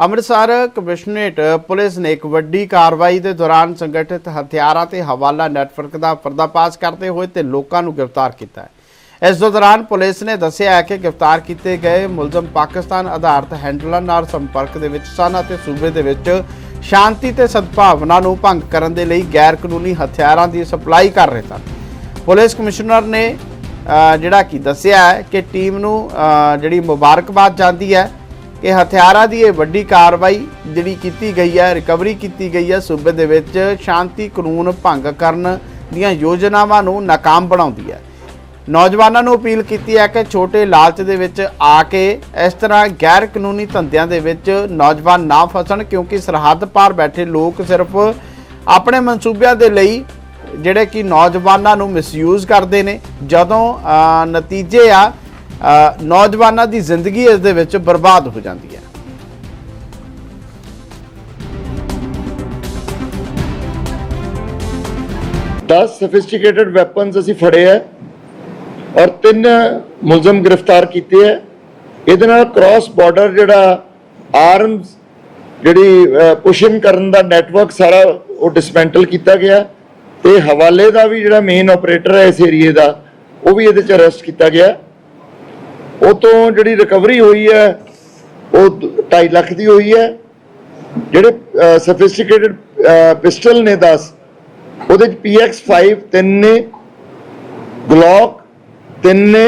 Amritsar commissionerate police ਨੇ ਇੱਕ ਵੱਡੀ ਕਾਰਵਾਈ ਦੇ ਦੌਰਾਨ ਸੰਗਠਿਤ ਹਥਿਆਰਾਂ ਤੇ ਹਵਾਲਾ ਨੈਟਵਰਕ ਦਾ ਪਰਦਾਫਾਸ਼ ਕਰਦੇ ਹੋਏ ਤੇ ਲੋਕਾਂ ਨੂੰ ਗ੍ਰਿਫਤਾਰ ਕੀਤਾ ਹੈ। ਇਸ ਦੌਰਾਨ ਪੁਲਿਸ ਨੇ ਦੱਸਿਆ ਹੈ ਕਿ ਗ੍ਰਿਫਤਾਰ ਕੀਤੇ ਗਏ ਮੁਲਜ਼ਮ ਪਾਕਿਸਤਾਨ ਆਧਾਰਿਤ ਹੈਂਡਲਰ ਨਾਲ ਸੰਪਰਕ ਦੇ ਵਿੱਚ ਸਨ ਅਤੇ ਸੂਬੇ ਦੇ ਵਿੱਚ ਸ਼ਾਂਤੀ ਤੇ ਸਦਭਾਵਨਾ ਨੂੰ ਭੰਗ ਕਰਨ ਦੇ ਲਈ ਗੈਰ ਕਾਨੂੰਨੀ ਹਥਿਆਰਾਂ ਦੀ ਸਪਲਾਈ ਕਰ ਰਹੇ ਸਨ। ਪੁਲਿਸ ਕਮਿਸ਼ਨਰ ਨੇ ਜਿਹੜਾ ਕਿ ਦੱਸਿਆ ਹੈ ਕਿ ਟੀਮ ਨੂੰ ਜਿਹੜੀ ਮੁਬਾਰਕਬਾਦ ਜਾਂਦੀ ਹੈ ਕਿ ਹਥਿਆਰਾਂ ਦੀ ਇਹ ਵੱਡੀ ਕਾਰਵਾਈ ਜਿਹੜੀ ਕੀਤੀ ਗਈ ਹੈ ਰਿਕਵਰੀ ਕੀਤੀ ਗਈ ਹੈ ਸੂਬੇ ਦੇ ਵਿੱਚ, ਸ਼ਾਂਤੀ ਕਾਨੂੰਨ ਭੰਗ ਕਰਨ ਦੀਆਂ ਯੋਜਨਾਵਾਂ ਨੂੰ ਨਾਕਾਮ ਬਣਾਉਂਦੀ ਹੈ। ਨੌਜਵਾਨਾਂ ਨੂੰ ਅਪੀਲ ਕੀਤੀ ਹੈ ਕਿ ਛੋਟੇ ਲਾਲਚ ਦੇ ਵਿੱਚ ਆ ਕੇ ਇਸ ਤਰ੍ਹਾਂ ਗੈਰ ਕਾਨੂੰਨੀ ਧੰਦਿਆਂ ਦੇ ਵਿੱਚ ਨੌਜਵਾਨ ਨਾ ਫਸਣ, ਕਿਉਂਕਿ ਸਰਹੱਦ ਪਾਰ ਬੈਠੇ ਲੋਕ ਸਿਰਫ ਆਪਣੇ ਮਨਸੂਬਿਆਂ ਦੇ ਲਈ ਜਿਹੜੇ ਕਿ ਨੌਜਵਾਨਾਂ ਨੂੰ ਮਿਸਯੂਜ਼ ਕਰਦੇ ਨੇ। ਜਦੋਂ ਨਤੀਜੇ ਆ ਨੌਜਵਾਨਾਂ ਦੀ ਜ਼ਿੰਦਗੀ ਇਸ ਦੇ ਵਿੱਚ ਬਰਬਾਦ ਹੋ ਜਾਂਦੀ ਹੈ। 10 ਸੋਫਿਸਟੀਕੇਟਡ ਵੈਪਨਸ ਅਸੀਂ ਫੜੇ ਹੈ ਔਰ ਤਿੰਨ ਮੁਲਜ਼ਮ ਗ੍ਰਿਫਤਾਰ ਕੀਤੇ ਹੈ। ਇਹਦੇ ਨਾਲ ਕ੍ਰਾਸ ਬਾਰਡਰ ਜਿਹੜਾ ਆਰਮਸ ਜਿਹੜੀ ਪੁਸ਼ਿੰਗ ਕਰਨ ਦਾ ਨੈਟਵਰਕ ਸਾਰਾ ਉਹ ਡਿਸਮੈਂਟਲ ਕੀਤਾ ਗਿਆ। ਤੇ ਹਵਾਲੇ ਦਾ ਵੀ ਜਿਹੜਾ ਮੇਨ ਆਪਰੇਟਰ ਹੈ ਇਸ ਏਰੀਏ ਦਾ, ਉਹ ਵੀ ਇਹਦੇ ਚ ਅਰੈਸਟ ਕੀਤਾ ਗਿਆ। ਉਹ ਤੋਂ ਜਿਹੜੀ ਰਿਕਵਰੀ ਹੋਈ ਹੈ, ਉਹ 2.5 ਲੱਖ ਦੀ ਹੋਈ ਹੈ। ਜਿਹੜੇ ਸਫਿਸਟੀਕੇਟਡ ਪਿਸਟਲ ਨੇ 10 ਉਹਦੇ ਚ PX5 ਤਿੰਨ ਨੇ ਗਲੌਕ ਤਿੰਨ ਨੇ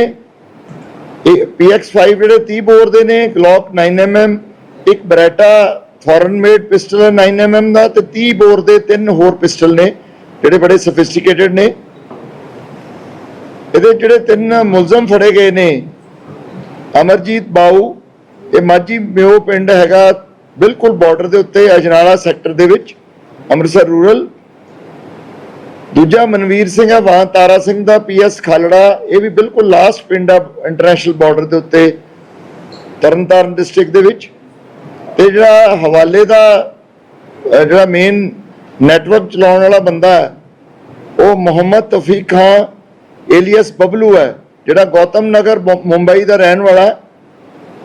ਇਹ PX5 ਜਿਹੜੇ 30 ਬੋਰ ਦੇ ਨੇ ਗਲੌਕ 9mm ਇੱਕ ਬਰੇਟਾ ਫੋਰਨ ਮੇਡ ਪਿਸਟਲ ਹੈ 9mm ਦਾ ਤੇ 30 ਬੋਰ ਦੇ ਤਿੰਨ ਹੋਰ ਪਿਸਟਲ ਨੇ, ਜਿਹੜੇ ਬੜੇ ਸਫਿਸਟੀਕੇਟਡ ਨੇ। ਇਹਦੇ ਜਿਹੜੇ ਤਿੰਨ ਮੁਲਜ਼ਮ ਫੜੇ ਗਏ ਨੇ ਅਮਰਜੀਤ ਬਾਊ, ਇਹ ਮਾਜੀ ਮਿਓ ਪਿੰਡ ਹੈਗਾ ਬਿਲਕੁਲ ਬਾਰਡਰ ਦੇ ਉੱਤੇ, ਅਜਨਾਲਾ ਸੈਕਟਰ ਦੇ ਵਿੱਚ, ਅੰਮ੍ਰਿਤਸਰ ਰੂਰਲ ਦੂਜਾ ਮਨਵੀਰ ਸਿੰਘ ਆ, ਵਾਂ ਤਾਰਾ ਸਿੰਘ ਦਾ ਪੀਐਸ ਖਾਲੜਾ, ਇਹ ਵੀ ਬਿਲਕੁਲ ਲਾਸਟ ਪਿੰਡ ਆ ਇੰਟਰਨੈਸ਼ਨਲ ਬਾਰਡਰ ਦੇ ਉੱਤੇ, ਤਰਨਤਾਰਨ ਡਿਸਟ੍ਰਿਕਟ ਦੇ ਵਿੱਚ। ਤੇ ਜਿਹੜਾ ਹਵਾਲੇ ਦਾ ਜਿਹੜਾ ਮੇਨ ਨੈਟਵਰਕ ਚਲਾਉਣ ਵਾਲਾ ਬੰਦਾ ਹੈ, ਉਹ ਮੁਹੰਮਦ ਤਫੀਕ ਖਾਨ ਏਲੀਅਸ ਬਬਲੂ ਹੈ। ਜਿਹੜਾ ਗੌਤਮ ਨਗਰ ਮੁੰਬਈ ਦਾ ਰਹਿਣ ਵਾਲਾ ਹੈ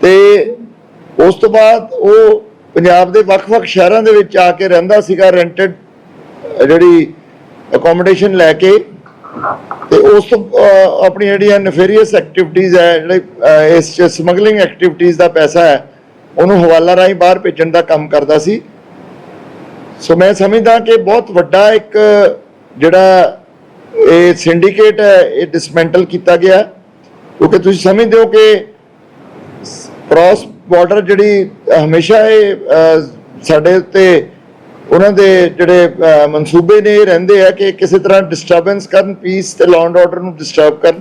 ਤੇ ਉਸ ਤੋਂ ਬਾਅਦ ਉਹ ਪੰਜਾਬ ਦੇ ਵੱਖ-ਵੱਖ ਸ਼ਹਿਰਾਂ ਦੇ ਵਿੱਚ ਆ ਕੇ ਰਹਿੰਦਾ ਸੀਗਾ ਰੈਂਟਡ ਜਿਹੜੀ ਅਕੋਮੋਡੇਸ਼ਨ ਲੈ ਕੇ। ਤੇ ਉਸ ਤੋਂ ਅਹ, ਆਪਣੀ ਜਿਹੜੀਆਂ ਨਫੇਰੀਅਸ ਐਕਟੀਵਿਟੀਜ਼ ਹੈ ਜਿਹੜੇ ਇਸ ਚ ਸਮਗਲਿੰਗ ਐਕਟੀਵਿਟੀਜ਼ ਦਾ ਪੈਸਾ ਹੈ ਉਹਨੂੰ ਹਵਾਲਾ ਰਾਹੀਂ ਬਾਹਰ ਭੇਜਣ ਦਾ ਕੰਮ ਕਰਦਾ ਸੀ। ਸੋ ਮੈਂ ਸਮਝਦਾ ਕਿ ਬਹੁਤ ਵੱਡਾ ਇੱਕ ਜਿਹੜਾ ਇਹ ਸਿੰਡੀਕੇਟ ਹੈ, ਇਹ ਡਿਸਮੈਂਟਲ ਕੀਤਾ ਗਿਆ ਕਿਉਂਕਿ ਤੁਸੀਂ ਸਮਝਦੇ ਹੋ ਕਿ ਕ੍ਰਾਸ ਬਾਰਡਰ ਜਿਹੜੀ ਹਮੇਸ਼ਾ ਇਹ ਸਾਡੇ ਉੱਤੇ ਉਹਨਾਂ ਦੇ ਜਿਹੜੇ ਮਨਸੂਬੇ ਨੇ, ਇਹ ਰਹਿੰਦੇ ਆ ਕਿ ਕਿਸੇ ਤਰ੍ਹਾਂ ਡਿਸਟਰਬੈਂਸ ਕਰਨ ਪੀਸ ਤੇ ਲਾਅ ਐਂਡ ਆਰਡਰ ਨੂੰ ਡਿਸਟਰਬ ਕਰਨ।